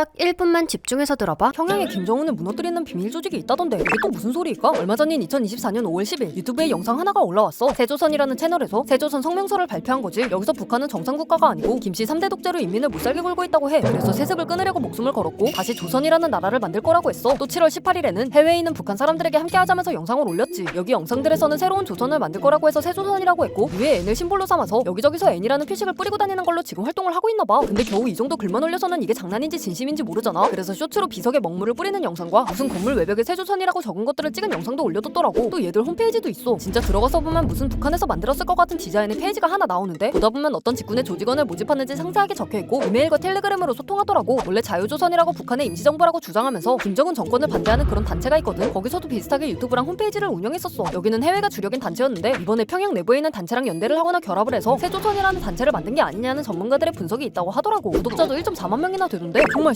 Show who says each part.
Speaker 1: 딱 1분만 집중해서 들어봐.
Speaker 2: 평양에 김정은을 무너뜨리는 비밀 조직이 있다던데 이게 또 무슨 소리일까? 얼마 전인 2024년 5월 10일 유튜브에 영상 하나가 올라왔어. 세조선이라는 채널에서 세조선 성명서를 발표한 거지. 여기서 북한은 정상 국가가 아니고 김씨 3대 독재로 인민을 못살게 굴고 있다고 해. 그래서 세습을 끊으려고 목숨을 걸었고 다시 조선이라는 나라를 만들 거라고 했어. 또 7월 18일에는 해외에 있는 북한 사람들에게 함께 하자면서 영상을 올렸지. 여기 영상들에서는 새로운 조선을 만들 거라고 해서 세조선이라고 했고 위에 N을 심볼로 삼아서 여기저기서 N이라는 표식을 뿌리고 다니는 걸로 지금 활동을 하고 있나 봐. 근데 겨우 이 정도 글만 올려서는 이게 장난인지 진심인지 모르잖아. 그래서 쇼츠로 비석에 먹물을 뿌리는 영상과 무슨 건물 외벽에 세조선이라고 적은 것들을 찍은 영상도 올려뒀더라고. 또 얘들 홈페이지도 있어. 진짜 들어가서 보면 무슨 북한에서 만들었을 것 같은 디자인의 페이지가 하나 나오는데 보다 보면 어떤 직군의 조직원을 모집하는지 상세하게 적혀 있고 이메일과 텔레그램으로 소통하더라고. 원래 자유조선이라고 북한의 임시정부라고 주장하면서 김정은 정권을 반대하는 그런 단체가 있거든. 거기서도 비슷하게 유튜브랑 홈페이지를 운영했었어. 여기는 해외가 주력인 단체였는데 이번에 평양 내부에 있는 단체랑 연대를 하거나 결합을 해서 세조선이라는 단체를 만든 게 아니냐는 전문가들의 분석이 있다고 하더라고. 구독자도 1.4만 명이나 되던데 정말